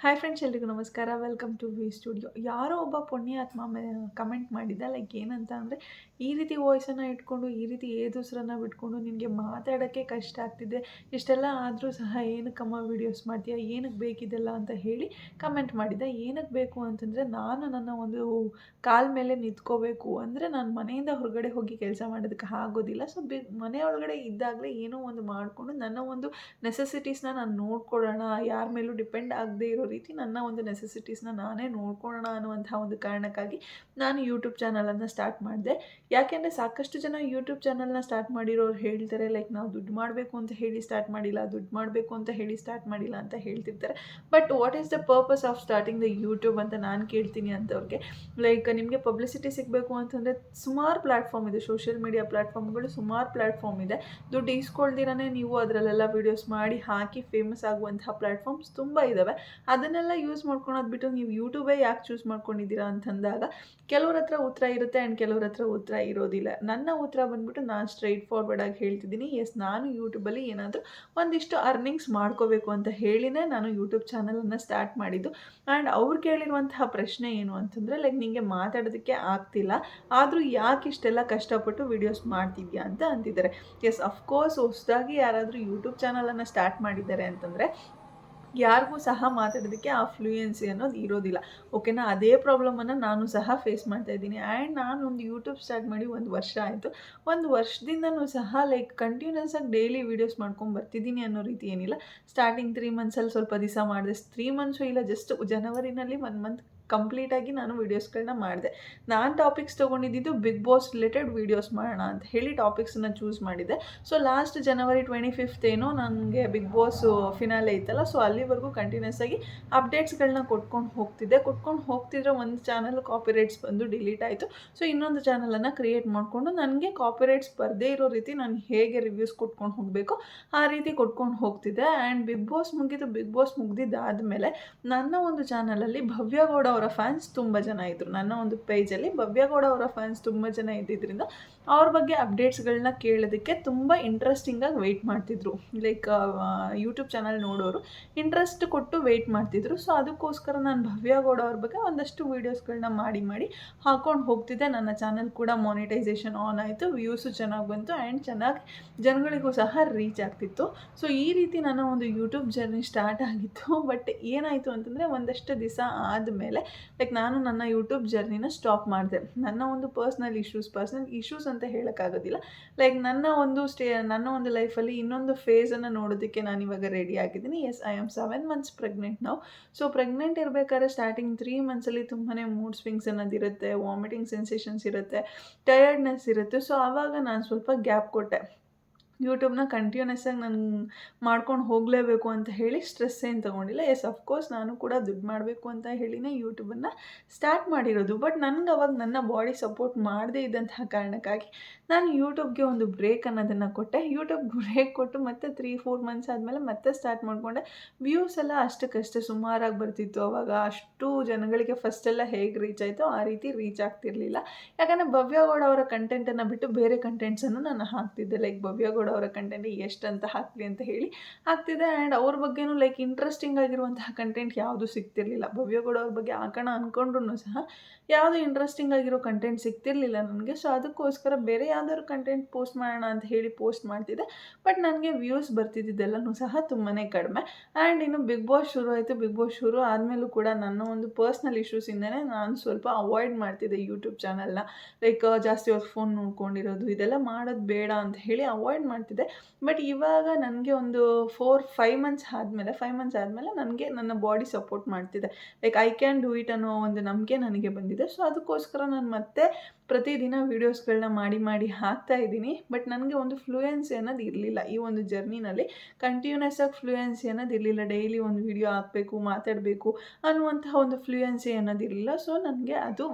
Hi friends ಎಲ್ರಿಗೂ ನಮಸ್ಕಾರ. Welcome to V studio ಯಾರೋ ಒಬ್ಬ ಪುಣ್ಯಾತ್ಮ ಕಮೆಂಟ್ ಮಾಡಿದ್ದ ಲೈಕ್ ಏನಂತ ಅಂದರೆ, ಈ ರೀತಿ ವಾಯ್ಸನ್ನು ಇಟ್ಕೊಂಡು, ಈ ರೀತಿ ಏದುಸ್ರನ್ನ ಬಿಟ್ಕೊಂಡು ನಿನಗೆ ಮಾತಾಡೋಕ್ಕೆ ಕಷ್ಟ ಆಗ್ತಿದೆ. ಇಷ್ಟೆಲ್ಲ ಆದರೂ ಸಹ ಏನಕ್ಕಮ್ಮ ವೀಡಿಯೋಸ್ ಮಾಡ್ತೀಯಾ ಏನಕ್ಕೆ ಬೇಕಿದೆಲ್ಲ ಅಂತ ಹೇಳಿ ಕಮೆಂಟ್ ಮಾಡಿದ್ದ ಏನಕ್ಕೆ ಬೇಕು ಅಂತಂದರೆ, ನಾನು ನನ್ನ ಒಂದು ಕಾಲ್ ಮೇಲೆ ನಿಂತ್ಕೋಬೇಕು ಅಂದರೆ, ನಾನು ಮನೆಯಿಂದ ಹೊರಗಡೆ ಹೋಗಿ ಕೆಲಸ ಮಾಡೋದಕ್ಕೆ ಆಗೋದಿಲ್ಲ. ಸೊ ಬಿ ಒಳಗಡೆ ಇದ್ದಾಗಲೇ ಏನೋ ಒಂದು ಮಾಡಿಕೊಂಡು, ನನ್ನ ಒಂದು ನೆಸೆಸಿಟೀಸ್ನ ನಾನು ನೋಡ್ಕೊಳ್ಳೋಣ. ಯಾರ ಮೇಲೂ ಡಿಪೆಂಡ್ ಆಗದೆ ಇರೋ ರೀತಿ ನನ್ನ ಒಂದು ನೆಸೆಸಿಟೀಸ್ನ ನಾನೇ ನೋಡ್ಕೊಳ್ಳೋಣ ಅನ್ನುವಂಥ ಒಂದು ಕಾರಣಕ್ಕಾಗಿ ನಾನು ಯೂಟ್ಯೂಬ್ ಚಾನಲನ್ನು ಸ್ಟಾರ್ಟ್ ಮಾಡಿದೆ. ಯಾಕೆಂದರೆ ಸಾಕಷ್ಟು ಜನ ಯೂಟ್ಯೂಬ್ ಚಾನಲ್ನ ಸ್ಟಾರ್ಟ್ ಮಾಡಿರೋರು ಹೇಳ್ತಾರೆ ಲೈಕ್ ನಾವು ದುಡ್ಡು ಮಾಡಬೇಕು ಅಂತ ಹೇಳಿ ಸ್ಟಾರ್ಟ್ ಮಾಡಿಲ್ಲ, ದುಡ್ಡು ಮಾಡಬೇಕು ಅಂತ ಹೇಳಿ ಸ್ಟಾರ್ಟ್ ಮಾಡಿಲ್ಲ ಅಂತ ಹೇಳ್ತಿರ್ತಾರೆ. But what is the purpose of starting the YouTube ಅಂತ ನಾನು ಕೇಳ್ತೀನಿ ಅಂತವ್ರಿಗೆ. ಲೈಕ್ ನಿಮಗೆ ಪಬ್ಲಿಸಿಟಿ ಸಿಗಬೇಕು ಅಂತಂದರೆ ಸುಮಾರು ಪ್ಲಾಟ್ಫಾರ್ಮ್ ಇದೆ ಸೋಷಿಯಲ್ ಮೀಡಿಯಾ ಪ್ಲಾಟ್ಫಾರ್ಮ್ಗಳು ಸುಮಾರು ಪ್ಲಾಟ್ಫಾರ್ಮ್ ಇದೆ. ದುಡ್ಡು ಈಸ್ಕೊಳ್ದಿರೇ ನೀವು ಅದರಲ್ಲೆಲ್ಲ ವೀಡಿಯೋಸ್ ಮಾಡಿ ಹಾಕಿ ಫೇಮಸ್ ಆಗುವಂತಹ ಪ್ಲಾಟ್ಫಾರ್ಮ್ಸ್ ತುಂಬ ಇದ್ದಾವೆ ಅದನ್ನೆಲ್ಲ ಯೂಸ್ ಮಾಡ್ಕೊಳೋದು ಬಿಟ್ಟು ನೀವು ಯೂಟ್ಯೂಬೇ ಯಾಕೆ ಚೂಸ್ ಮಾಡ್ಕೊಂಡಿದ್ದೀರಾ ಅಂತಂದಾಗ ಕೆಲವ್ರ ಹತ್ರ ಉತ್ತರ ಇರುತ್ತೆ ಆ್ಯಂಡ್ ಕೆಲವ್ರ ಹತ್ರ ಉತ್ತರ ಇರೋದಿಲ್ಲ. ನನ್ನ ಉತ್ತರ ಬಂದ್ಬಿಟ್ಟು ನಾನು ಸ್ಟ್ರೈಟ್ ಫಾರ್ವರ್ಡ್ ಆಗಿ ಹೇಳ್ತಿದ್ದೀನಿ. ಎಸ್ ನಾನು ಯೂಟ್ಯೂಬಲ್ಲಿ ಏನಾದರೂ ಒಂದಿಷ್ಟು ಅರ್ನಿಂಗ್ಸ್ ಮಾಡ್ಕೋಬೇಕು ಅಂತ ಹೇಳಿನೇ ನಾನು ಯೂಟ್ಯೂಬ್ ಚಾನಲನ್ನು ಸ್ಟಾರ್ಟ್ ಮಾಡಿದ್ದು. ಆ್ಯಂಡ್ ಅವ್ರು ಕೇಳಿರುವಂತಹ ಪ್ರಶ್ನೆ ಏನು ಅಂತಂದರೆ ಲೈಕ್ ನಿಮಗೆ ಮಾತಾಡೋದಕ್ಕೆ ಆಗ್ತಿಲ್ಲ, ಆದರೂ ಯಾಕೆ ಇಷ್ಟೆಲ್ಲ ಕಷ್ಟಪಟ್ಟು ವಿಡಿಯೋಸ್ ಮಾಡ್ತಿದ್ಯಾ ಅಂತ ಅಂತಿದ್ದಾರೆ. ಎಸ್ ಅಫ್ಕೋರ್ಸ್ ಹೊಸದಾಗಿ ಯಾರಾದರೂ ಯೂಟ್ಯೂಬ್ ಚಾನಲನ್ನು ಸ್ಟಾರ್ಟ್ ಮಾಡಿದ್ದಾರೆ ಅಂತಂದರೆ ಯಾರಿಗೂ ಸಹ ಮಾತಾಡೋದಕ್ಕೆ ಆ ಫ್ಲೂಯೆನ್ಸಿ ಅನ್ನೋದು ಇರೋದಿಲ್ಲ. ಓಕೆನಾ ಅದೇ ಪ್ರಾಬ್ಲಮನ್ನು ನಾನು ಸಹ ಫೇಸ್ ಮಾಡ್ತಾ ಇದ್ದೀನಿ. ಆ್ಯಂಡ್ ನಾನು ಒಂದು ಯೂಟ್ಯೂಬ್ ಸ್ಟಾರ್ಟ್ ಮಾಡಿ ಒಂದು ವರ್ಷ ಆಯಿತು. ಒಂದು ವರ್ಷದಿಂದನೂ ಸಹ ಲೈಕ್ ಕಂಟಿನ್ಯೂಸ್ ಆಗಿ ಡೈಲಿ ವೀಡಿಯೋಸ್ ಮಾಡ್ಕೊಂಡು ಬರ್ತಿದ್ದೀನಿ ಅನ್ನೋ ರೀತಿ ಏನಿಲ್ಲ. ಸ್ಟಾರ್ಟಿಂಗ್ ತ್ರೀ ಮಂತ್ಸಲ್ಲಿ ಸ್ವಲ್ಪ ದಿವಸ ಮಾಡಿದೆ. ತ್ರೀ ಮಂತ್ಸು ಇಲ್ಲ ಜಸ್ಟ್ ಜನವರಿನಲ್ಲಿ ಒನ್ ಮಂತ್ ಕಂಪ್ಲೀಟಾಗಿ ನಾನು ವೀಡಿಯೋಸ್ಗಳನ್ನ ಮಾಡಿದೆ. ನಾನು ಟಾಪಿಕ್ಸ್ ತೊಗೊಂಡಿದ್ದು ಬಿಗ್ ಬಾಸ್ ರಿಲೇಟೆಡ್ ವೀಡಿಯೋಸ್ ಮಾಡೋಣ ಅಂತ ಹೇಳಿ ಟಾಪಿಕ್ಸನ್ನು ಚೂಸ್ ಮಾಡಿದೆ. So last January twenty fifth ಏನೋ ನನಗೆ ಬಿಗ್ ಬಾಸ್ ಫಿನಾಲೆ ಇತ್ತಲ್ಲ, ಸೊ ಅಲ್ಲಿವರೆಗೂ ಕಂಟಿನ್ಯೂಸ್ ಆಗಿ ಅಪ್ಡೇಟ್ಸ್ಗಳನ್ನ ಕೊಟ್ಕೊಂಡು ಹೋಗ್ತಿದ್ದೆ. ಕೊಟ್ಕೊಂಡು ಹೋಗ್ತಿದ್ರೆ ಒಂದು ಚಾನಲ್ ಕಾಪಿರೈಟ್ಸ್ ಬಂದು ಡಿಲೀಟ್ ಆಯಿತು. ಸೊ ಇನ್ನೊಂದು ಚಾನಲನ್ನು ಕ್ರಿಯೇಟ್ ಮಾಡಿಕೊಂಡು ನನಗೆ ಕಾಪಿರೈಟ್ಸ್ ಬರದೇ ಇರೋ ರೀತಿ ನಾನು ಹೇಗೆ ರಿವ್ಯೂಸ್ ಕೊಟ್ಕೊಂಡು ಹೋಗಬೇಕು, ಆ ರೀತಿ ಕೊಟ್ಕೊಂಡು ಹೋಗ್ತಿದ್ದೆ. ಆ್ಯಂಡ್ ಬಿಗ್ ಬಾಸ್ ಮುಗಿದು ಬಿಗ್ ಬಾಸ್ ಮುಗಿದಿದ್ದಾದಮೇಲೆ ನನ್ನ ಒಂದು ಚಾನಲಲ್ಲಿ ಭವ್ಯಗೌಡ ಅವರ ಫ್ಯಾನ್ಸ್ ತುಂಬ ಜನ ಇದ್ದರು ನನ್ನ ಒಂದು ಪೇಜಲ್ಲಿ ಭವ್ಯಗೌಡ ಅವರ ಫ್ಯಾನ್ಸ್ ತುಂಬ ಜನ ಇದ್ದಿದ್ದರಿಂದ ಅವ್ರ ಬಗ್ಗೆ ಅಪ್ಡೇಟ್ಸ್ಗಳನ್ನ ಕೇಳೋದಕ್ಕೆ ತುಂಬ ಇಂಟ್ರೆಸ್ಟಿಂಗಾಗಿ ವೆಯ್ಟ್ ಮಾಡ್ತಿದ್ರು. ಲೈಕ್ ಯೂಟ್ಯೂಬ್ ಚಾನಲ್ ನೋಡೋರು ಇಂಟ್ರೆಸ್ಟ್ ಕೊಟ್ಟು ವೆಯ್ಟ್ ಮಾಡ್ತಿದ್ರು. ಸೊ ಅದಕ್ಕೋಸ್ಕರ ನಾನು ಭವ್ಯ ಗೌಡ ಅವ್ರ ಬಗ್ಗೆ ಒಂದಷ್ಟು ವೀಡಿಯೋಸ್ಗಳನ್ನ ಮಾಡಿ ಮಾಡಿ ಹಾಕೊಂಡು ಹೋಗ್ತಿದ್ದೆ. ನನ್ನ ಚಾನಲ್ ಕೂಡ ಮಾನಿಟೈಸೇಷನ್ ಆನ್ ಆಯಿತು. ವ್ಯೂಸು ಚೆನ್ನಾಗಿ ಬಂತು ಆ್ಯಂಡ್ ಚೆನ್ನಾಗಿ ಜನಗಳಿಗೂ ಸಹ ರೀಚ್ ಆಗ್ತಿತ್ತು. ಸೊ ಈ ರೀತಿ ನನ್ನ ಒಂದು ಯೂಟ್ಯೂಬ್ ಜರ್ನಿ ಸ್ಟಾರ್ಟ್ ಆಗಿತ್ತು. ಬಟ್ ಏನಾಯಿತು ಅಂತಂದರೆ ಒಂದಷ್ಟು ದಿವಸ ಆದಮೇಲೆ ಲೈಕ್ ನಾನು ನನ್ನ ಯೂಟ್ಯೂಬ್ ಜರ್ನಿನ ಸ್ಟಾಪ್ ಮಾಡಿದೆ. ನನ್ನ ಒಂದು ಪರ್ಸ್ನಲ್ ಇಶ್ಯೂಸ್ ಪರ್ಸ್ನಲ್ ಇಶ್ಯೂಸ್ ಅಂತ ಹೇಳೋಕ್ಕಾಗೋದಿಲ್ಲ. ಲೈಕ್ ನನ್ನ ಒಂದು ಸ್ಟೇ, ನನ್ನ ಒಂದು ಲೈಫಲ್ಲಿ ಇನ್ನೊಂದು ಫೇಸನ್ನು ನೋಡೋದಕ್ಕೆ ನಾನು ಇವಾಗ ರೆಡಿ ಆಗಿದ್ದೀನಿ. Yes I am seven months pregnant ನಾವು ಸೊ ಪ್ರೆಗ್ನೆಂಟ್ ಇರಬೇಕಾದ್ರೆ ಸ್ಟಾರ್ಟಿಂಗ್ ತ್ರೀ ಮಂತ್ಸಲ್ಲಿ ತುಂಬಾ ಮೂಡ್ ಸ್ವಿಂಗ್ಸ್ ಅನ್ನೋದಿರುತ್ತೆ ವಾಮಿಟಿಂಗ್ ಸೆನ್ಸೇಷನ್ಸ್ ಇರುತ್ತೆ ಟಯರ್ಡ್ನೆಸ್ ಇರುತ್ತೆ. ಸೊ ಆವಾಗ ನಾನು ಸ್ವಲ್ಪ ಗ್ಯಾಪ್ ಕೊಟ್ಟೆ. ಯೂಟ್ಯೂಬ್ನ ಕಂಟಿನ್ಯೂಸ್ ಆಗಿ ನಾನು ಮಾಡ್ಕೊಂಡು ಹೋಗಲೇಬೇಕು ಅಂತ ಹೇಳಿ ಸ್ಟ್ರೆಸ್ ಏನು ತೊಗೊಂಡಿಲ್ಲ. ಎಸ್ ಅಫ್ಕೋರ್ಸ್ ನಾನು ಕೂಡ ದುಡ್ಡು ಮಾಡಬೇಕು ಅಂತ ಹೇಳಿನೇ ಯೂಟ್ಯೂಬನ್ನು ಸ್ಟಾರ್ಟ್ ಮಾಡಿರೋದು. ಬಟ್ ನನಗೆ ಅವಾಗ ನನ್ನ ಬಾಡಿ ಸಪೋರ್ಟ್ ಮಾಡದೇ ಇದ್ದಂತಹ ಕಾರಣಕ್ಕಾಗಿ ನಾನು ಯೂಟ್ಯೂಬ್ಗೆ ಒಂದು ಬ್ರೇಕ್ ಅನ್ನೋದನ್ನು ಕೊಟ್ಟೆ. ಯೂಟ್ಯೂಬ್ ಬ್ರೇಕ್ ಕೊಟ್ಟು ಮತ್ತೆ ತ್ರೀ ಫೋರ್ ಮಂತ್ಸ್ ಆದಮೇಲೆ ಮತ್ತೆ ಸ್ಟಾರ್ಟ್ ಮಾಡಿಕೊಂಡೆ. ವ್ಯೂಸ್ ಎಲ್ಲ ಅಷ್ಟಕ್ಕಷ್ಟೇ ಸುಮಾರಾಗಿ ಬರ್ತಿತ್ತು. ಅವಾಗ ಅಷ್ಟು ಜನಗಳಿಗೆ ಫಸ್ಟೆಲ್ಲ ಹೇಗೆ ರೀಚ್ ಆಯಿತೋ ಆ ರೀತಿ ರೀಚ್ ಆಗ್ತಿರಲಿಲ್ಲ. ಯಾಕಂದರೆ ಭವ್ಯಗೌಡ ಅವರ ಕಂಟೆಂಟನ್ನು ಬಿಟ್ಟು ಬೇರೆ ಕಂಟೆಂಟ್ಸನ್ನು ನಾನು ಹಾಕ್ತಿದ್ದೆ. ಲೈಕ್ ಭವ್ಯಗೌಡ ಅವರ ಕಂಟೆಂಟ್ ಎಷ್ಟು ಅಂತ ಹಾಕಲಿ ಅಂತ ಹೇಳಿ ಹಾಕ್ತಿದ್ದೆ. ಆ್ಯಂಡ್ ಅವ್ರ ಬಗ್ಗೆನೂ ಲೈಕ್ ಇಂಟ್ರೆಸ್ಟಿಂಗ್ ಆಗಿರುವಂತಹ ಕಂಟೆಂಟ್ ಯಾವುದು ಸಿಗ್ತಿರ್ಲಿಲ್ಲ. ಭವ್ಯಗೌಡ ಅವ್ರ ಬಗ್ಗೆ ಹಾಕೋಣ ಅಂದ್ಕೊಂಡ್ರು ಸಹ ಯಾವುದು ಇಂಟ್ರೆಸ್ಟಿಂಗ್ ಆಗಿರೋ ಕಂಟೆಂಟ್ ಸಿಗ್ತಿರ್ಲಿಲ್ಲ ನನಗೆ. ಸೊ ಅದಕ್ಕೋಸ್ಕರ ಬೇರೆ ಯಾವ್ದಾದ್ರು ಕಂಟೆಂಟ್ ಪೋಸ್ಟ್ ಮಾಡೋಣ ಅಂತ ಹೇಳಿ ಪೋಸ್ಟ್ ಮಾಡ್ತಿದ್ದೆ. ಬಟ್ ನನಗೆ ವ್ಯೂಸ್ ಬರ್ತಿದ್ದೆಲ್ಲನೂ ಸಹ ತುಂಬಾ ಕಡಿಮೆ. ಆ್ಯಂಡ್ ಇನ್ನು ಬಿಗ್ ಬಾಸ್ ಶುರು ಆಯಿತು. ಬಿಗ್ ಬಾಸ್ ಶುರು ಆದಮೇಲೂ ಕೂಡ ನನ್ನ ಒಂದು ಪರ್ಸ್ನಲ್ ಇಶ್ಯೂಸಿಂದನೇ ನಾನು ಸ್ವಲ್ಪ ಅವಾಯ್ಡ್ ಮಾಡ್ತಿದ್ದೆ ಯೂಟ್ಯೂಬ್ ಚಾನಲ್ನ ಲೈಕ್ ಜಾಸ್ತಿ ಹೊತ್ತು ಫೋನ್ ನೋಡ್ಕೊಂಡಿರೋದು, ಇದೆಲ್ಲ ಮಾಡೋದು ಬೇಡ ಅಂತ ಹೇಳಿ ಅವಾಯ್ಡ್ ಮಾಡ್ತಿದ್ದೆ. ಬಟ್ ಇವಾಗ ನನಗೆ ಒಂದು ಫೋರ್ ಫೈವ್ ಮಂತ್ಸ್ ಆದಮೇಲೆ ಫೈವ್ ಮಂತ್ಸ್ ಆದಮೇಲೆ ನನಗೆ ನನ್ನ ಬಾಡಿ ಸಪೋರ್ಟ್ ಮಾಡ್ತಿದೆ. Like I can do it ಅನ್ನೋ ಒಂದು ನಂಬಿಕೆ ನನಗೆ ಬಂದಿದೆ. ಸೊ ಅದಕ್ಕೋಸ್ಕರ ನಾನು ಮತ್ತೆ ಪ್ರತಿದಿನ ವೀಡಿಯೋಸ್ಗಳನ್ನ ಮಾಡಿ ಮಾಡಿ ಹಾಕ್ತಾ ಇದ್ದೀನಿ. ಬಟ್ ನನಗೆ ಒಂದು ಫ್ಲೂಯೆನ್ಸಿ ಅನ್ನೋದು ಇರಲಿಲ್ಲ. ಈ ಒಂದು ಜರ್ನಿನಲ್ಲಿ ಕಂಟಿನ್ಯೂಸ್ ಆಗಿ ಫ್ಲೂಯೆನ್ಸಿ ಅನ್ನೋದು ಇರಲಿಲ್ಲ. ಡೈಲಿ ಒಂದು ವಿಡಿಯೋ ಹಾಕಬೇಕು, ಮಾತಾಡಬೇಕು ಅನ್ನುವಂತಹ ಒಂದು ಫ್ಲೂಯೆನ್ಸಿ ಅನ್ನೋದು ಇರಲಿಲ್ಲ. ಸೊ ನನಗೆ ಅದು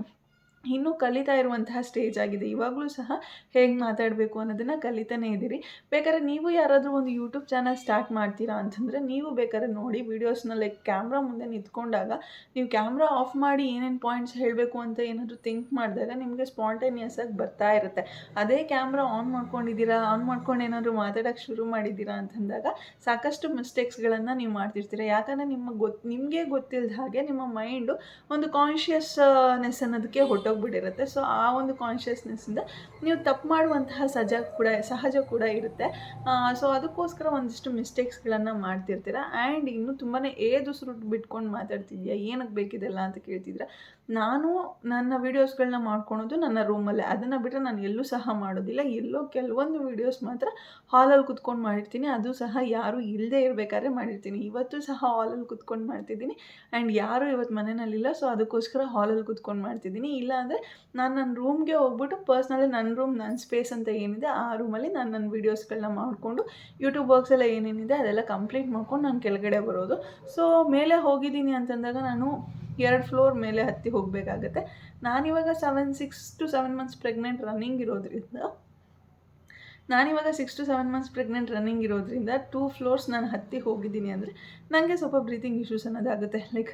ಇನ್ನೂ ಕಲಿತಾ ಇರುವಂತಹ ಸ್ಟೇಜ್ ಆಗಿದೆ. ಇವಾಗಲೂ ಸಹ ಹೇಗೆ ಮಾತಾಡಬೇಕು ಅನ್ನೋದನ್ನು ಕಲಿತಾನೇ ಇದ್ದೀರಿ. ಬೇಕಾದ್ರೆ ನೀವು ಯಾರಾದರೂ ಒಂದು ಯೂಟ್ಯೂಬ್ ಚಾನಲ್ ಸ್ಟಾರ್ಟ್ ಮಾಡ್ತೀರಾ ಅಂತಂದರೆ ನೀವು ಬೇಕಾದ್ರೆ ನೋಡಿ ವೀಡಿಯೋಸ್ನ ಲೈಕ್ ಕ್ಯಾಮ್ರಾ ಮುಂದೆ ನಿಂತ್ಕೊಂಡಾಗ ನೀವು ಕ್ಯಾಮ್ರಾ ಆಫ್ ಮಾಡಿ ಏನೇನು ಪಾಯಿಂಟ್ಸ್ ಹೇಳಬೇಕು ಅಂತ ಏನಾದರೂ ಥಿಂಕ್ ಮಾಡಿದಾಗ ನಿಮಗೆ ಸ್ಪಾಂಟೇನಿಯಸ್ ಆಗಿ ಬರ್ತಾ ಇರುತ್ತೆ. ಅದೇ ಕ್ಯಾಮ್ರಾ ಆನ್ ಮಾಡ್ಕೊಂಡಿದ್ದೀರಾ ಆನ್ ಮಾಡ್ಕೊಂಡು ಏನಾದರೂ ಮಾತಾಡೋಕ್ಕೆ ಶುರು ಮಾಡಿದ್ದೀರಾ ಅಂತಂದಾಗ ಸಾಕಷ್ಟು ಮಿಸ್ಟೇಕ್ಸ್ಗಳನ್ನು ನೀವು ಮಾಡ್ತಿರ್ತೀರ. ಯಾಕಂದರೆ ನಿಮ್ಮ ಗೊತ್ತು ನಿಮಗೆ ಗೊತ್ತಿಲ್ಲದ ಹಾಗೆ ನಿಮ್ಮ ಮೈಂಡು ಒಂದು ಕಾನ್ಷಿಯಸ್ನೆಸ್ ಅನ್ನೋದಕ್ಕೆ ಹೊಟ್ಟೋಗ್ಬಿಟ್ಟಿರುತ್ತೆ ಸೊ ಆ ಒಂದು ಕಾನ್ಷಿಯಸ್ನೆಸ್ಸಿಂದ ನೀವು ತಪ್ಪು ಮಾಡುವಂತಹ ಸಹಜ ಕೂಡ ಸಹಜ ಕೂಡ ಇರುತ್ತೆ. ಸೊ ಅದಕ್ಕೋಸ್ಕರ ಒಂದಿಷ್ಟು ಮಿಸ್ಟೇಕ್ಸ್ಗಳನ್ನು ಮಾಡ್ತಿರ್ತೀರ? ಆ್ಯಂಡ್ ಇನ್ನು ತುಂಬಾ ಏದುಸ್ರು ಬಿಟ್ಕೊಂಡು ಮಾತಾಡ್ತಿದ್ಯಾ? ಏನಕ್ಕೆ ಬೇಕಿದೆಲ್ಲ ಅಂತ ಕೇಳ್ತಿದ್ರೆ ನಾನು ನನ್ನ ವೀಡಿಯೋಸ್ಗಳನ್ನ ಮಾಡ್ಕೊಳೋದು ನನ್ನ ರೂಮಲ್ಲೇ ಅದನ್ನು ಬಿಟ್ಟರೆ ನಾನು ಎಲ್ಲೂ ಸಹ ಮಾಡೋದಿಲ್ಲ. ಎಲ್ಲೋ ಕೆಲವೊಂದು ವೀಡಿಯೋಸ್ ಮಾತ್ರ ಹಾಲಲ್ಲಿ ಕುತ್ಕೊಂಡು ಮಾಡಿರ್ತೀನಿ. ಅದು ಸಹ ಯಾರೂ ಇಲ್ಲದೆ ಇರಬೇಕಾದ್ರೆ ಮಾಡಿರ್ತೀನಿ. ಇವತ್ತು ಸಹ ಹಾಲಲ್ಲಿ ಕುತ್ಕೊಂಡು ಮಾಡ್ತಿದ್ದೀನಿ. ಆ್ಯಂಡ್ ಯಾರೂ ಇವತ್ತು ಮನೆಯಲ್ಲಿಲ್ಲ ಸೊ ಅದಕ್ಕೋಸ್ಕರ ಹಾಲಲ್ಲಿ ಕುತ್ಕೊಂಡು ಮಾಡ್ತಿದ್ದೀನಿ. ಇಲ್ಲ ಅಂದರೆ ನಾನು ನನ್ನ ರೂಮ್ಗೆ ಹೋಗ್ಬಿಟ್ಟು ಪರ್ಸ್ನಲಿ ನನ್ನ ರೂಮ್ ನನ್ನ ಸ್ಪೇಸ್ ಅಂತ ಏನಿದೆ, ಆ ರೂಮಲ್ಲಿ ನಾನು ನನ್ನ ವೀಡಿಯೋಸ್ಗಳನ್ನ ಮಾಡಿಕೊಂಡು ಯೂಟ್ಯೂಬ್ ವರ್ಕ್ಸ್ ಎಲ್ಲ ಏನೇನಿದೆ ಅದೆಲ್ಲ ಕಂಪ್ಲೀಟ್ ಮಾಡ್ಕೊಂಡು ನಾನು ಕೆಳಗಡೆ ಬರೋದು. ಸೊ ಮೇಲೆ ಹೋಗಿದ್ದೀನಿ ಅಂತಂದಾಗ ನಾನು ಎರಡು ಫ್ಲೋರ್ ಮೇಲೆ ಹತ್ತಿ ಹೋಗಬೇಕಾಗತ್ತೆ. ನಾನಿವಾಗ seven six to seven months pregnant running ಇರೋದ್ರಿಂದ, ನಾನಿವಾಗ six to seven months pregnant running ಇರೋದ್ರಿಂದ ಟೂ ಫ್ಲೋರ್ಸ್ ನಾನು ಹತ್ತಿ ಹೋಗಿದ್ದೀನಿ ಅಂದರೆ ನನಗೆ ಸ್ವಲ್ಪ ಬ್ರೀತಿಂಗ್ ಇಶ್ಯೂಸ್ ಅನ್ನೋದಾಗುತ್ತೆ. ಲೈಕ್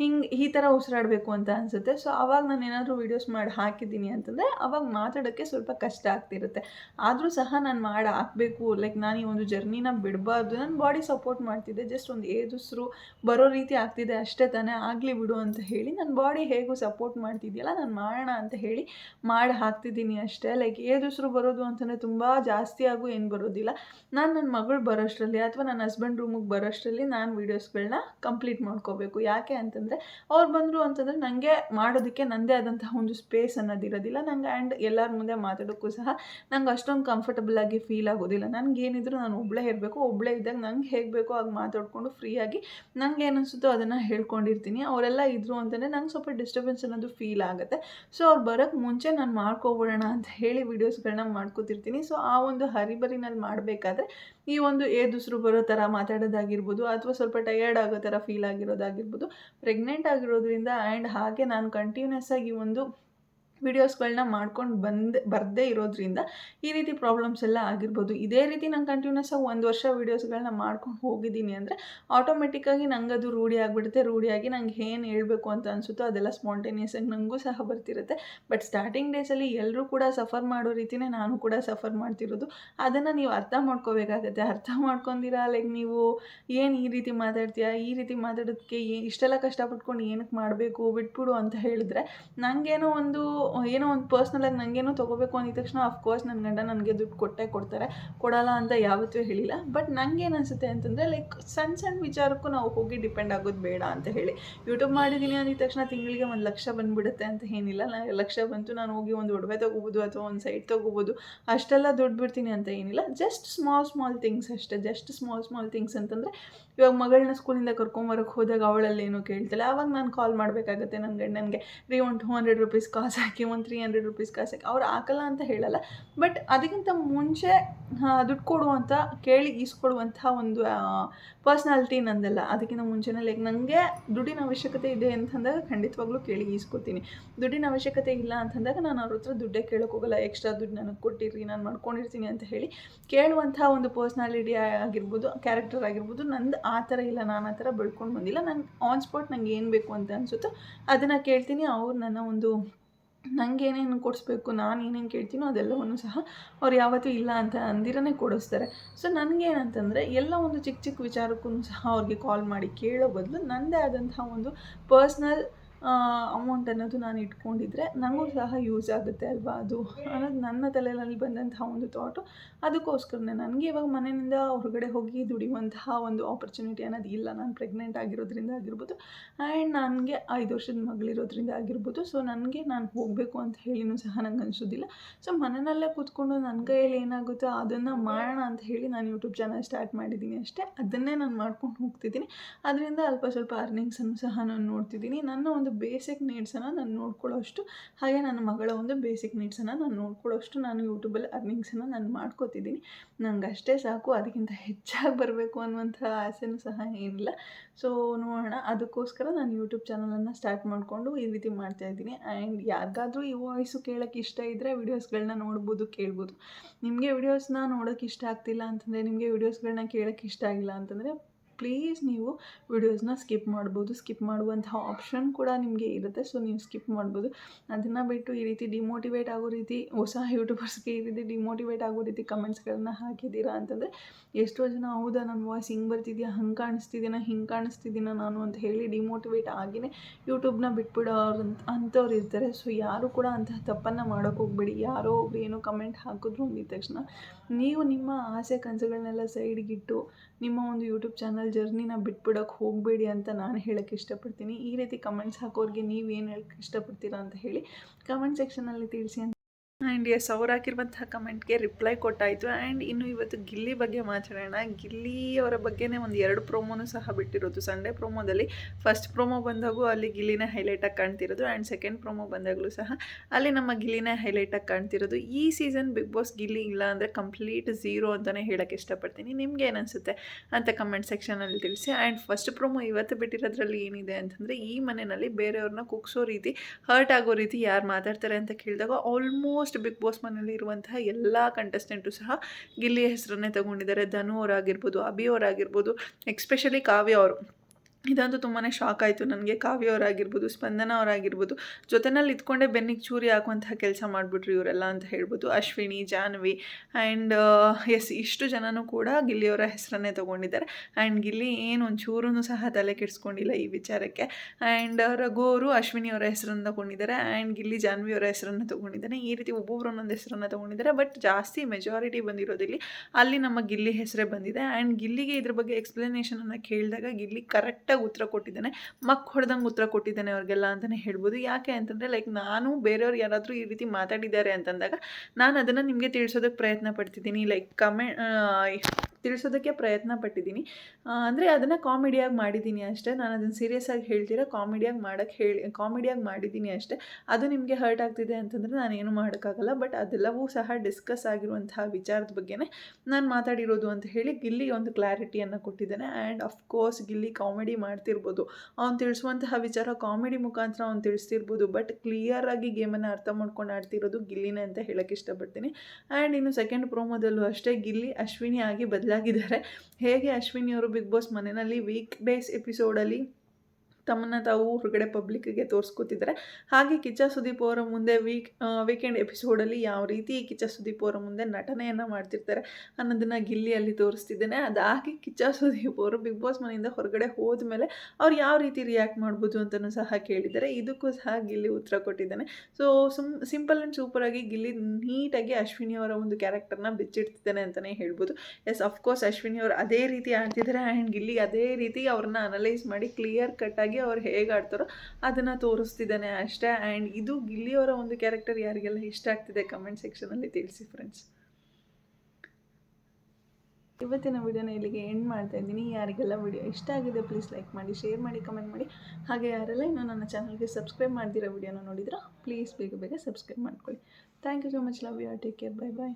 ಹಿಂಗೆ ಈ ಥರ ಉಸಿರಾಡಬೇಕು ಅಂತ ಅನಿಸುತ್ತೆ. ಸೊ ಅವಾಗ ನಾನು ಏನಾದರೂ ವೀಡಿಯೋಸ್ ಮಾಡಿ ಹಾಕಿದ್ದೀನಿ ಅಂತಂದರೆ ಅವಾಗ ಮಾತಾಡೋಕ್ಕೆ ಸ್ವಲ್ಪ ಕಷ್ಟ ಆಗ್ತಿರುತ್ತೆ. ಆದರೂ ಸಹ ನಾನು ಮಾಡಿ ಹಾಕಬೇಕು. ಲೈಕ್ ನಾನು ಈ ಒಂದು ಜರ್ನಿನ ಬಿಡಬಾರ್ದು. ನನ್ನ ಬಾಡಿ ಸಪೋರ್ಟ್ ಮಾಡ್ತಿದ್ದೆ. ಜಸ್ಟ್ ಒಂದು ಏದುಸ್ರು ಬರೋ ರೀತಿ ಆಗ್ತಿದೆ ಅಷ್ಟೇ ತಾನೇ. ಆಗಲಿ ಬಿಡು ಅಂತ ಹೇಳಿ ನನ್ನ ಬಾಡಿ ಹೇಗೂ ಸಪೋರ್ಟ್ ಮಾಡ್ತಿದೆಯಲ್ಲ, ನಾನು ಮಾಡೋಣ ಅಂತ ಹೇಳಿ ಮಾಡಿ ಹಾಕ್ತಿದ್ದೀನಿ ಅಷ್ಟೇ. ಲೈಕ್ ಏದುಸ್ರು ಬರೋದು ಅಂತಂದರೆ ತುಂಬ ಜಾಸ್ತಿ ಆಗು ಏನು ಬರೋದಿಲ್ಲ. ನಾನು ನನ್ನ ಮಗಳು ಬರೋಷ್ಟರಲ್ಲಿ ಅಥವಾ ನನ್ನ ಹಸ್ಬೆಂಡ್ ರೂಮಿಗೆ ಬರೋಷ್ಟರಲ್ಲಿ ನಾನು ವೀಡಿಯೋಸ್ಗಳನ್ನ ಕಂಪ್ಲೀಟ್ ಮಾಡ್ಕೋಬೇಕು. ಯಾಕೆ ಅಂತಂದರೆ ಅಂದರೆ ಅವ್ರು ಬಂದರು ಅಂತಂದರೆ ನನಗೆ ಮಾಡೋದಕ್ಕೆ ನನ್ನದೇ ಆದಂತಹ ಒಂದು ಸ್ಪೇಸ್ ಅನ್ನೋದು ಇರೋದಿಲ್ಲ. ನಂಗೆ ಆ್ಯಂಡ್ ಎಲ್ಲರ ಮುಂದೆ ಮಾತಾಡೋಕ್ಕೂ ಸಹ ನಂಗೆ ಅಷ್ಟೊಂದು ಕಂಫರ್ಟಬಲ್ ಆಗಿ ಫೀಲ್ ಆಗೋದಿಲ್ಲ. ನನಗೆ ಏನಿದ್ರು ನಾನು ಒಬ್ಬಳೇ ಇರಬೇಕು ಒಬ್ಬಳೇ ಇದ್ದಾಗ ನಂಗೆ ಹೇಗೆ ಬೇಕೋ ಆಗ ಮಾತಾಡಿಕೊಂಡು ಫ್ರೀಯಾಗಿ ನಂಗೆ ಏನಿಸುತ್ತೋ ಅದನ್ನು ಹೇಳ್ಕೊಂಡಿರ್ತೀನಿ. ಅವರೆಲ್ಲ ಇದ್ರು ಅಂತಂದರೆ ನಂಗೆ ಸ್ವಲ್ಪ ಡಿಸ್ಟರ್ಬೆನ್ಸ್ ಅನ್ನೋದು ಫೀಲ್ ಆಗುತ್ತೆ. ಸೊ ಅವ್ರು ಬರೋಕ್ಕೆ ಮುಂಚೆ ನಾನು ಮಾಡ್ಕೊಬಿಡೋಣ ಅಂತ ಹೇಳಿ ವೀಡಿಯೋಸ್ಗಳನ್ನ ಮಾಡ್ಕೋತಿರ್ತೀನಿ. ಸೊ ಆ ಒಂದು ಹರಿಬರಿನಲ್ಲಿ ಮಾಡಬೇಕಾದ್ರೆ ಈ ಒಂದು ಏದುಸರು ಬರೋ ಥರ ಮಾತಾಡೋದಾಗಿರ್ಬೋದು, ಅಥವಾ ಸ್ವಲ್ಪ ಟಯರ್ಡ್ ಆಗೋ ಥರ ಫೀಲ್ ಆಗಿರೋದಾಗಿರ್ಬೋದು ಪ್ರೆಗ್ನೆಂಟ್ ಆಗಿರೋದ್ರಿಂದ ಆ್ಯಂಡ್ ಹಾಗೆ ನಾನು ಕಂಟಿನ್ಯೂಸ್ ಆಗಿ ಒಂದು ವೀಡಿಯೋಸ್ಗಳನ್ನ ಮಾಡ್ಕೊಂಡು ಬಂದು, ಬರದೇ ಇರೋದ್ರಿಂದ ಈ ರೀತಿ ಪ್ರಾಬ್ಲಮ್ಸ್ ಎಲ್ಲ ಆಗಿರ್ಬೋದು. ಇದೇ ರೀತಿ ನಾನು ಕಂಟಿನ್ಯೂಸ್ ಆಗಿ ಒಂದು ವರ್ಷ ವೀಡಿಯೋಸ್ಗಳನ್ನ ಮಾಡ್ಕೊಂಡು ಹೋಗಿದ್ದೀನಿ ಅಂದರೆ ಆಟೋಮೆಟಿಕ್ಕಾಗಿ ನಂಗೆ ಅದು ರೂಢಿ ಆಗಿಬಿಡುತ್ತೆ. ರೂಢಿಯಾಗಿ ನಂಗೆ ಏನು ಹೇಳಬೇಕು ಅಂತ ಅನಿಸುತ್ತೋ ಅದೆಲ್ಲ ಸ್ಪಾಂಟೇನಿಯಸ್ ಆಗಿ ನನಗೂ ಸಹ ಬರ್ತಿರುತ್ತೆ. ಬಟ್ ಸ್ಟಾರ್ಟಿಂಗ್ ಡೇಸಲ್ಲಿ ಎಲ್ಲರೂ ಕೂಡ ಸಫರ್ ಮಾಡೋ ರೀತಿಯೇ ನಾನು ಕೂಡ ಸಫರ್ ಮಾಡ್ತಿರೋದು. ಅದನ್ನು ನೀವು ಅರ್ಥ ಮಾಡ್ಕೋಬೇಕಾಗತ್ತೆ. ಅರ್ಥ ಮಾಡ್ಕೊಂಡಿರಾ? ಲೈಕ್ ನೀವು ಏನು ಈ ರೀತಿ ಮಾತಾಡ್ತೀಯಾ? ಈ ರೀತಿ ಮಾತಾಡೋದಕ್ಕೆ ಇಷ್ಟೆಲ್ಲ ಕಷ್ಟಪಟ್ಕೊಂಡು ಏನಕ್ಕೆ ಮಾಡಬೇಕು? ಬಿಟ್ಬಿಡು ಅಂತ ಹೇಳಿದ್ರೆ ನನಗೇನೋ ಒಂದು ಏನೋ ಒಂದು ಪರ್ಸ್ನಲಾಗಿ ನನಗೇನೋ ತೊಗೋಬೇಕು ಅಂದಿದ ತಕ್ಷಣ ಅಫ್ಕೋರ್ಸ್ ನನ್ನ ಗಂಡ ನನಗೆ ದುಡ್ಡು ಕೊಟ್ಟೇ ಕೊಡ್ತಾರೆ. ಕೊಡಲ್ಲ ಅಂತ ಯಾವತ್ತೂ ಹೇಳಿಲ್ಲ. ಬಟ್ ನನಗೇನು ಅನಿಸುತ್ತೆ ಅಂತಂದರೆ ಲೈಕ್ ಸಣ್ಣ ಸಣ್ಣ ವಿಚಾರಕ್ಕೂ ನಾವು ಹೋಗಿ ಡಿಪೆಂಡ್ ಆಗೋದು ಬೇಡ ಅಂತ ಹೇಳಿ. ಯೂಟ್ಯೂಬ್ ಮಾಡಿದ್ದೀನಿ ಅಂದಿದ ತಕ್ಷಣ ತಿಂಗಳಿಗೆ ಒಂದು ಲಕ್ಷ ಬಂದುಬಿಡುತ್ತೆ ಅಂತ ಏನಿಲ್ಲ. ನಾನು ಲಕ್ಷ ಬಂತು, ನಾನು ಹೋಗಿ ಒಂದು ಒಡವೆ ತೊಗೋಬೋದು ಅಥವಾ ಒಂದು ಸೈಟ್ ತೊಗೋಬೋದು. ಅಷ್ಟೆಲ್ಲ ದುಡ್ಡು ಬಿಡ್ತೀನಿ ಅಂತ ಏನಿಲ್ಲ. ಜಸ್ಟ್ ಸ್ಮಾಲ್ ಸ್ಮಾಲ್ ಥಿಂಗ್ಸ್ ಅಷ್ಟೇ. ಜಸ್ಟ್ ಸ್ಮಾಲ್ ಸ್ಮಾಲ್ ಥಿಂಗ್ಸ್ ಅಂತಂದರೆ, ಇವಾಗ ಮಗಳನ್ನ ಸ್ಕೂಲಿಂದ ಕರ್ಕೊಂಬರಕ್ಕೆ ಹೋದಾಗ ಅವಳಲ್ಲಿ ಏನೋ ಕೇಳ್ತಾಳೆ. ಆವಾಗ ನಾನು ಕಾಲ್ ಮಾಡಬೇಕಾಗತ್ತೆ ನನ್ನ ಗಂಡನಿಗೆ. ರೀ, ಒಂದು ಟು ಹಂಡ್ರೆಡ್ ರುಪೀಸ್ ಕಾಸ್ ಹಾಕಿ ಒಂದು ತ್ರೀ ಹಂಡ್ರೆಡ್ ರುಪೀಸ್ ಕಾಸಕ್ಕೆ ಅವ್ರು ಹಾಕಲ್ಲ ಅಂತ ಹೇಳಲ್ಲ. ಬಟ್ ಅದಕ್ಕಿಂತ ಮುಂಚೆ ದುಡ್ಡು ಕೊಡುವಂಥ ಕೇಳಿ ಈಸ್ಕೊಡುವಂಥ ಒಂದು ಪರ್ಸ್ನಾಲಿಟಿ ನಂದಲ್ಲ. ಅದಕ್ಕಿಂತ ಮುಂಚೆನೇ ಲೈಕ್ ನನಗೆ ದುಡ್ಡಿನ ಅವಶ್ಯಕತೆ ಇದೆ ಅಂತಂದಾಗ ಖಂಡಿತವಾಗ್ಲೂ ಕೇಳಿ ಈಸ್ಕೊತೀನಿ ದುಡ್ಡಿನ ಅವಶ್ಯಕತೆ ಇಲ್ಲ ಅಂತಂದಾಗ ನಾನು ಅವ್ರ ಹತ್ರ ದುಡ್ಡೇ ಹೋಗಲ್ಲ. ಎಕ್ಸ್ಟ್ರಾ ದುಡ್ಡು ನನಗೆ ಕೊಟ್ಟಿರಿ ನಾನು ಮಾಡ್ಕೊಂಡಿರ್ತೀನಿ ಅಂತ ಹೇಳಿ ಕೇಳುವಂಥ ಒಂದು ಪರ್ಸ್ನಾಲಿಟಿ ಆಗಿರ್ಬೋದು, ಕ್ಯಾರೆಕ್ಟರ್ ಆಗಿರ್ಬೋದು, ನಂದು ಆ ಥರ ಇಲ್ಲ, ನಾನು ಆ ಥರ ಬೆಳ್ಕೊಂಡು ಬಂದಿಲ್ಲ. ನಂಗೆ ಆನ್ ಸ್ಪಾಟ್ ನಂಗೆ ಏನು ಬೇಕು ಅಂತ ಅನಿಸುತ್ತೋ ಅದನ್ನು ಕೇಳ್ತೀನಿ. ಅವ್ರು ನನ್ನ ಒಂದು ನಂಗೆ ಏನೇನು ಕೊಡಿಸ್ಬೇಕು, ನಾನು ಏನೇನು ಕೇಳ್ತೀನೋ ಅದೆಲ್ಲವನ್ನು ಸಹ ಅವ್ರು ಯಾವತ್ತೂ ಇಲ್ಲ ಅಂತ ಅಂದಿರನೇ ಕೊಡಿಸ್ತಾರೆ. ಸೊ ನನಗೇನಂತಂದರೆ ಎಲ್ಲ ಒಂದು ಚಿಕ್ಕ ಚಿಕ್ಕ ವಿಚಾರಕ್ಕೂ ಸಹ ಅವ್ರಿಗೆ ಕಾಲ್ ಮಾಡಿ ಕೇಳೋ ಬದಲು ನನ್ನದೇ ಆದಂತಹ ಒಂದು ಪರ್ಸ್ನಲ್ ಅಮೌಂಟ್ ಅನ್ನೋದು ನಾನು ಇಟ್ಕೊಂಡಿದ್ರೆ ನನಗೂ ಸಹ ಯೂಸ್ ಆಗುತ್ತೆ ಅಲ್ವಾ ಅದು? ಅನ್ನೋದು ನನ್ನ ತಲೆಯಲ್ಲಿ ಬಂದಂತಹ ಒಂದು ಥಾಟು ಅದಕ್ಕೋಸ್ಕರನೇ ನನಗೆ ಇವಾಗ ಮನೆಯಿಂದ ಹೊರಗಡೆ ಹೋಗಿ ದುಡಿಯುವಂತಹ ಒಂದು ಆಪರ್ಚುನಿಟಿ ಅನ್ನೋದು ಇಲ್ಲ. ನಾನು ಪ್ರೆಗ್ನೆಂಟ್ ಆಗಿರೋದ್ರಿಂದ ಆಗಿರ್ಬೋದು ಆ್ಯಂಡ್ ನನಗೆ ಐದು ವರ್ಷದ ಮಗಳಿರೋದ್ರಿಂದ ಆಗಿರ್ಬೋದು. ಸೊ ನನಗೆ ನಾನು ಹೋಗಬೇಕು ಅಂತ ಹೇಳಿನೂ ಸಹ ನನಗೆ ಅನಿಸೋದಿಲ್ಲ. ಸೊ ಮನೆಯಲ್ಲೇ ಕೂತ್ಕೊಂಡು ನನ್ನ ಕೈಯಲ್ಲಿ ಏನಾಗುತ್ತೋ ಅದನ್ನು ಮಾಡೋಣ ಅಂತ ಹೇಳಿ ನಾನು ಯೂಟ್ಯೂಬ್ ಚಾನಲ್ ಸ್ಟಾರ್ಟ್ ಮಾಡಿದ್ದೀನಿ ಅಷ್ಟೇ. ಅದನ್ನೇ ನಾನು ಮಾಡ್ಕೊಂಡು ಹೋಗ್ತಿದ್ದೀನಿ. ಅದರಿಂದ ಅಲ್ಪ ಸ್ವಲ್ಪ ಅರ್ನಿಂಗ್ಸನ್ನು ಸಹ ನಾನು ನೋಡ್ತಿದ್ದೀನಿ. ನನ್ನ ಒಂದು ಒಂದು ಬೇಸಿಕ್ ನೀಡ್ಸನ್ನು ನಾನು ನೋಡ್ಕೊಳ್ಳೋಷ್ಟು ಹಾಗೆ ನನ್ನ ಮಗಳ ಒಂದು ಬೇಸಿಕ್ ನೀಡ್ಸನ್ನು ನಾನು ನೋಡ್ಕೊಳ್ಳೋಷ್ಟು ನಾನು ಯೂಟ್ಯೂಬಲ್ಲಿ ಅರ್ನಿಂಗ್ಸನ್ನು ನಾನು ಮಾಡ್ಕೋತಿದ್ದೀನಿ. ನನಗೆ ಅಷ್ಟೇ ಸಾಕು, ಅದಕ್ಕಿಂತ ಹೆಚ್ಚಾಗಿ ಬರಬೇಕು ಅನ್ನುವಂಥ ಆಸೆನೂ ಸಹ ಏನಿಲ್ಲ. ಸೊ ನೋಡೋಣ. ಅದಕ್ಕೋಸ್ಕರ ನಾನು ಯೂಟ್ಯೂಬ್ ಚಾನಲನ್ನು ಸ್ಟಾರ್ಟ್ ಮಾಡಿಕೊಂಡು ಈ ರೀತಿ ಮಾಡ್ತಾ ಇದ್ದೀನಿ. ಆ್ಯಂಡ್ ಯಾರಿಗಾದರೂ ಈ ವಾಯ್ಸು ಕೇಳೋಕ್ಕೆ ಇಷ್ಟ ಇದ್ದರೆ ವೀಡಿಯೋಸ್ಗಳನ್ನ ನೋಡ್ಬೋದು, ಕೇಳ್ಬೋದು. ನಿಮಗೆ ವೀಡಿಯೋಸ್ನ ನೋಡೋಕ್ಕೆ ಇಷ್ಟ ಆಗ್ತಿಲ್ಲ ಅಂತಂದರೆ, ನಿಮಗೆ ವೀಡಿಯೋಸ್ಗಳನ್ನ ಕೇಳೋಕ್ಕೆ ಇಷ್ಟ ಆಗಿಲ್ಲ ಅಂತಂದರೆ ಪ್ಲೀಸ್ ನೀವು ವಿಡಿಯೋಸ್ನ ಸ್ಕಿಪ್ ಮಾಡ್ಬೋದು. ಸ್ಕಿಪ್ ಮಾಡುವಂತಹ ಆಪ್ಷನ್ ಕೂಡ ನಿಮಗೆ ಇರುತ್ತೆ. ಸೊ ನೀವು ಸ್ಕಿಪ್ ಮಾಡ್ಬೋದು. ಅದನ್ನು ಬಿಟ್ಟು ಈ ರೀತಿ ಡಿಮೋಟಿವೇಟ್ ಆಗೋ ರೀತಿ ಹೊಸ ಯೂಟ್ಯೂಬರ್ಸ್ಗೆ ಈ ರೀತಿ ಡಿಮೋಟಿವೇಟ್ ಆಗೋ ರೀತಿ ಕಮೆಂಟ್ಸ್ಗಳನ್ನ ಹಾಕಿದ್ದೀರಾ ಅಂತಂದರೆ, ಎಷ್ಟೋ ಜನ ಹೌದಾ ನನ್ನ ವಾಯ್ಸ್ ಹಿಂಗೆ ಬರ್ತಿದ್ಯಾ, ಹಂಗೆ ಕಾಣಿಸ್ತಿದ್ದೀನ ಹಿಂಗೆ ಕಾಣಿಸ್ತಿದ್ದೀನ ನಾನು ಅಂತ ಹೇಳಿ ಡಿಮೋಟಿವೇಟ್ ಆಗಿನೇ ಯೂಟ್ಯೂಬ್ನ ಬಿಟ್ಬಿಡೋರು ಅಂತ ಅಂಥವ್ರು ಇರ್ತಾರೆ. ಸೊ ಯಾರು ಕೂಡ ಅಂತಹ ತಪ್ಪನ್ನು ಮಾಡೋಕ್ಕೆ ಹೋಗ್ಬೇಡಿ. ಯಾರೋ ಒಬ್ರು ಏನೋ ಕಮೆಂಟ್ ಹಾಕಿದ್ರು ಅಂದಿದ ತಕ್ಷಣ, ನೀವು ನಿಮ್ಮ ಆಸೆ ಕನಸುಗಳನ್ನೆಲ್ಲ ಸೈಡ್ಗಿಟ್ಟು ನಿಮ್ಮ ಒಂದು ಯೂಟ್ಯೂಬ್ ಚಾನಲ್ ಜರ್ನಿನ ಬಿಟ್ಬಿಡೋಕೆ ಹೋಗಬೇಡಿ ಅಂತ ನಾನು ಹೇಳೋಕ್ಕೆ ಇಷ್ಟಪಡ್ತೀನಿ. ಈ ರೀತಿ ಕಮೆಂಟ್ಸ್ ಹಾಕೋರಿಗೆ ನೀವು ಏನು ಹೇಳಕ್ಕೆ ಇಷ್ಟಪಡ್ತೀರಾ ಅಂತ ಹೇಳಿ ಕಮೆಂಟ್ ಸೆಕ್ಷನಲ್ಲಿ ತಿಳಿಸಿ ಅಂತ ಆ್ಯಂಡ್ ಎಸ್ ಅವ್ರು ಹಾಕಿರುವಂತಹ ಕಮೆಂಟ್ಗೆ ರಿಪ್ಲೈ ಕೊಟ್ಟಾಯಿತು. ಆ್ಯಂಡ್ ಇನ್ನು ಇವತ್ತು ಗಿಲ್ಲಿ ಬಗ್ಗೆ ಮಾತಾಡೋಣ. ಗಿಲ್ಲಿ ಅವರ ಬಗ್ಗೆನೇ ಒಂದು ಎರಡು ಪ್ರೋಮೋನು ಸಹ ಬಿಟ್ಟಿರೋದು. ಸಂಡೇ ಪ್ರೋಮೋದಲ್ಲಿ ಫಸ್ಟ್ ಪ್ರೋಮೋ ಬಂದಾಗೂ ಅಲ್ಲಿ ಗಿಲ್ಲಿನ ಹೈಲೈಟಾಗಿ ಕಾಣ್ತಿರೋದು. ಆ್ಯಂಡ್ ಸೆಕೆಂಡ್ ಪ್ರೋಮೋ ಬಂದಾಗಲೂ ಸಹ ಅಲ್ಲಿ ನಮ್ಮ ಗಿಲ್ಲಿನ ಹೈಲೈಟಾಗಿ ಕಾಣ್ತಿರೋದು. ಈ ಸೀಸನ್ ಬಿಗ್ ಬಾಸ್ ಗಿಲ್ಲಿ ಇಲ್ಲ ಅಂದರೆ ಕಂಪ್ಲೀಟ್ ಝೀರೋ ಅಂತಲೇ ಹೇಳೋಕ್ಕೆ ಇಷ್ಟಪಡ್ತೀನಿ. ನಿಮ್ಗೆ ಏನಿಸುತ್ತೆ ಅಂತ ಕಮೆಂಟ್ ಸೆಕ್ಷನಲ್ಲಿ ತಿಳಿಸಿ. ಆ್ಯಂಡ್ ಫಸ್ಟ್ ಪ್ರೋಮೋ ಇವತ್ತು ಬಿಟ್ಟಿರೋದ್ರಲ್ಲಿ ಏನಿದೆ ಅಂತಂದರೆ ಈ ಮನೆಯಲ್ಲಿ ಬೇರೆಯವ್ರನ್ನ ಕುಗ್ಸೋ ರೀತಿ ಹರ್ಟ್ ಆಗೋ ರೀತಿ ಯಾರು ಮಾತಾಡ್ತಾರೆ ಅಂತ ಕೇಳಿದಾಗ ಆಲ್ಮೋಸ್ಟ್ ಬಿಗ್ ಬಾಸ್ ಮನೇಲಿ ಇರುವಂತಹ ಎಲ್ಲ ಕಂಟೆಸ್ಟೆಂಟು ಸಹ ಗಿಲ್ಲಿ ಹೆಸರನ್ನೇ ತಗೊಂಡಿದ್ದಾರೆ. ಧನು ಅವರಾಗಿರ್ಬೋದು, ಅಭಿ ಅವರಾಗಿರ್ಬೋದು ಎಕ್ಸ್ಪೆಷಲಿ ಕಾವ್ಯ ಅವರು. ಇದಂತೂ ತುಂಬಾ ಶಾಕ್ ಆಯಿತು. ನನಗೆ ಕಾವ್ಯ ಅವರಾಗಿರ್ಬೋದು, ಸ್ಪಂದನ ಅವರಾಗಿರ್ಬೋದು, ಜೊತೆನಲ್ಲಿ ಇದ್ಕೊಂಡೆ ಬೆನ್ನಿಗೆ ಚೂರಿ ಹಾಕುವಂತಹ ಕೆಲಸ ಮಾಡಿಬಿಟ್ರಿ ಇವರೆಲ್ಲ ಅಂತ ಹೇಳ್ಬೋದು. ಅಶ್ವಿನಿ, ಜಾನ್ವಿ ಆ್ಯಂಡ್ ಎಸ್ ಇಷ್ಟು ಜನನೂ ಕೂಡ ಗಿಲ್ಲಿಯವರ ಹೆಸರನ್ನೇ ತೊಗೊಂಡಿದ್ದಾರೆ. ಆ್ಯಂಡ್ ಗಿಲ್ಲಿ ಏನು ಒಂಚೂರೂ ಸಹ ತಲೆ ಕೆಡಿಸ್ಕೊಂಡಿಲ್ಲ ಈ ವಿಚಾರಕ್ಕೆ. ಆ್ಯಂಡ್ ರಘು ಅವರು ಅಶ್ವಿನಿ ಅವರ ಹೆಸರನ್ನು ತೊಗೊಂಡಿದ್ದಾರೆ. ಆ್ಯಂಡ್ ಗಿಲ್ಲಿ ಜಾನ್ವಿಯವರ ಅವರ ಹೆಸರನ್ನು ತೊಗೊಂಡಿದ್ದಾರೆ ಈ ರೀತಿ ಒಬ್ಬೊಬ್ರು ಒಂದೊಂದು ಹೆಸರನ್ನು ತೊಗೊಂಡಿದ್ದಾರೆ. ಬಟ್ ಜಾಸ್ತಿ ಮೆಜಾರಿಟಿ ಬಂದಿರೋದಿಲ್ಲಿ ಅಲ್ಲಿ ನಮ್ಮ ಗಿಲ್ಲಿ ಹೆಸರೇ ಬಂದಿದೆ. ಆ್ಯಂಡ್ ಗಿಲ್ಲಿಗೆ ಇದ್ರ ಬಗ್ಗೆ ಎಕ್ಸ್ಪ್ಲನೇಷನನ್ನು ಕೇಳಿದಾಗ ಗಿಲ್ಲಿ ಕರೆಕ್ಟಾಗಿ ಉತ್ತರ ಕೊಟ್ಟಿದ್ದಾನೆ, ಮಕ್ ಹೊಡೆದಂಗೆ ಉತ್ತರ ಕೊಟ್ಟಿದ್ದಾನೆ ಅವ್ರಿಗೆಲ್ಲ ಅಂತಲೇ ಹೇಳ್ಬೋದು. ಯಾಕೆ ಅಂತಂದರೆ ಲೈಕ್ ನಾನು ಬೇರೆಯವ್ರು ಯಾರಾದರೂ ಈ ರೀತಿ ಮಾತಾಡಿದ್ದಾರೆ ಅಂತಂದಾಗ, ನಾನು ಅದನ್ನು ನಿಮಗೆ ತಿಳಿಸೋದಕ್ಕೆ ಪ್ರಯತ್ನ ಪಡ್ತಿದ್ದೀನಿ. ಲೈಕ್ ಕಮೆ ತಿಳಿಸೋದಕ್ಕೆ ಪ್ರಯತ್ನ ಪಟ್ಟಿದ್ದೀನಿ. ಅಂದರೆ ಅದನ್ನು ಕಾಮಿಡಿಯಾಗಿ ಮಾಡಿದ್ದೀನಿ ಅಷ್ಟೇ. ನಾನು ಅದನ್ನು ಸೀರಿಯಸ್ ಆಗಿ ಹೇಳ್ತೀರಾ, ಕಾಮಿಡಿಯಾಗಿ ಮಾಡೋಕ್ಕೆ ಹೇಳಿ, ಕಾಮಿಡಿಯಾಗಿ ಮಾಡಿದ್ದೀನಿ ಅಷ್ಟೇ. ಅದು ನಿಮಗೆ ಹರ್ಟ್ ಆಗ್ತಿದೆ ಅಂತಂದರೆ ನಾನು ಏನು ಮಾಡೋಕ್ಕಾಗಲ್ಲ. ಬಟ್ ಅದೆಲ್ಲವೂ ಸಹ ಡಿಸ್ಕಸ್ ಆಗಿರುವಂತಹ ವಿಚಾರದ ಬಗ್ಗೆನೇ ನಾನು ಮಾತಾಡಿರೋದು ಅಂತ ಹೇಳಿ ಗಿಲ್ಲಿ ಒಂದು ಕ್ಲಾರಿಟಿಯನ್ನು ಕೊಟ್ಟಿದ್ದಾನೆ. And of course Gilli comedy ಮಾಡ್ತಿರ್ಬೋದು. ಅವ್ನು ತಿಳಿಸುವಂತಹ ವಿಚಾರ ಕಾಮಿಡಿ ಮುಖಾಂತರ ಅವ್ನು ತಿಳಿಸ್ತಿರ್ಬೋದು. ಬಟ್ ಕ್ಲಿಯರಾಗಿ ಗೇಮನ್ನು ಅರ್ಥ ಮಾಡ್ಕೊಂಡು ಆಡ್ತಿರೋದು ಗಿಲ್ಲಿನೇ ಅಂತ ಹೇಳೋಕ್ಕೆ ಇಷ್ಟಪಡ್ತೀನಿ. ಆ್ಯಂಡ್ ಇನ್ನು ಸೆಕೆಂಡ್ ಪ್ರೋಮೋದಲ್ಲೂ ಅಷ್ಟೇ ಗಿಲ್ಲಿ ಅಶ್ವಿನಿ ಆಗಿ ಬದಲಾಗಿದ್ದಾರೆ ಹೇಗೆ ಅಶ್ವಿನಿ ಅವರು ಬಿಗ್ ಬಾಸ್ ಮನೆಯಲ್ಲಿ ವೀಕ್ ಡೇಸ್ ಎಪಿಸೋಡಲ್ಲಿ ತಮ್ಮನ್ನು ತಾವು ಹೊರಗಡೆ ಪಬ್ಲಿಕ್ಗೆ ತೋರಿಸ್ಕೊತಿದ್ದಾರೆ ಹಾಗೆ ಕಿಚ್ಚ ಸುದೀಪ್ ಅವರ ಮುಂದೆ ವೀಕ್ ವೀಕೆಂಡ್ ಎಪಿಸೋಡಲ್ಲಿ ಯಾವ ರೀತಿ ಕಿಚ್ಚ ಸುದೀಪ್ ಅವರ ಮುಂದೆ ನಟನೆಯನ್ನು ಮಾಡ್ತಿರ್ತಾರೆ ಅನ್ನೋದನ್ನು ಗಿಲ್ಲಿಯಲ್ಲಿ ತೋರಿಸ್ತಿದ್ದೇನೆ. ಅದಾಗಿ ಕಿಚ್ಚ ಸುದೀಪ್ ಅವರು ಬಿಗ್ ಬಾಸ್ ಮನೆಯಿಂದ ಹೊರಗಡೆ ಹೋದ ಮೇಲೆ ಅವ್ರು ಯಾವ ರೀತಿ ರಿಯಾಕ್ಟ್ ಮಾಡ್ಬೋದು ಅಂತಲೂ ಸಹ ಕೇಳಿದ್ದಾರೆ. ಇದಕ್ಕೂ ಸಹ ಗಿಲ್ಲಿ ಉತ್ತರ ಕೊಟ್ಟಿದ್ದಾನೆ. ಸೊ ಸುಮ್ ಸಿಂಪಲ್ ಆ್ಯಂಡ್ ಸೂಪರಾಗಿ ಗಿಲ್ಲಿ ನೀಟಾಗಿ ಅಶ್ವಿನಿ ಅವರ ಒಂದು ಕ್ಯಾರೆಕ್ಟರ್ನ ಬಿಚ್ಚಿಡ್ತಿದ್ದಾನೆ ಅಂತಲೇ ಹೇಳ್ಬೋದು. ಎಸ್ ಅಫ್ಕೋರ್ಸ್ ಅಶ್ವಿನಿ ಅವರು ಅದೇ ರೀತಿ ಆಡ್ತಿದ್ದಾರೆ ಆ್ಯಂಡ್ ಗಿಲ್ಲಿ ಅದೇ ರೀತಿ ಅವ್ರನ್ನ ಅನಲೈಸ್ ಮಾಡಿ ಕ್ಲಿಯರ್ ಕಟ್ಟಾಗಿ ಅವ್ರು ಹೇಗೆ ಆಡ್ತಾರೋ ಅದನ್ನು ತೋರಿಸ್ತಿದ್ದಾನೆ ಅಷ್ಟೇ. ಆ್ಯಂಡ್ ಇದು ಗಿಲ್ಲಿಯವರ ಒಂದು ಕ್ಯಾರೆಕ್ಟರ್ ಯಾರಿಗೆಲ್ಲ ಇಷ್ಟ ಆಗ್ತಿದೆ ಕಮೆಂಟ್ ಸೆಕ್ಷನಲ್ಲಿ ತಿಳಿಸಿ ಫ್ರೆಂಡ್ಸ್ ಇವತ್ತಿನ ವಿಡಿಯೋನ ಇಲ್ಲಿಗೆ ಎಂಡ್ ಮಾಡ್ತಾ ಇದ್ದೀನಿ. ಯಾರಿಗೆಲ್ಲ ವಿಡಿಯೋ ಇಷ್ಟ ಆಗಿದೆ ಪ್ಲೀಸ್ ಲೈಕ್ ಮಾಡಿ ಶೇರ್ ಮಾಡಿ ಕಮೆಂಟ್ ಮಾಡಿ. ಹಾಗೆ ಯಾರೆಲ್ಲ ಇನ್ನೂ ನನ್ನ ಚಾನಲ್ಗೆ ಸಬ್ಸ್ಕ್ರೈಬ್ ಮಾಡ್ದಿರೋ ವಿಡಿಯೋನ ನೋಡಿದ್ರೆ ಪ್ಲೀಸ್ ಬೇಗ ಬೇಗ ಸಬ್ಸ್ಕ್ರೈಬ್ ಮಾಡ್ಕೊಳ್ಳಿ. Thank you so much love you all take care bye bye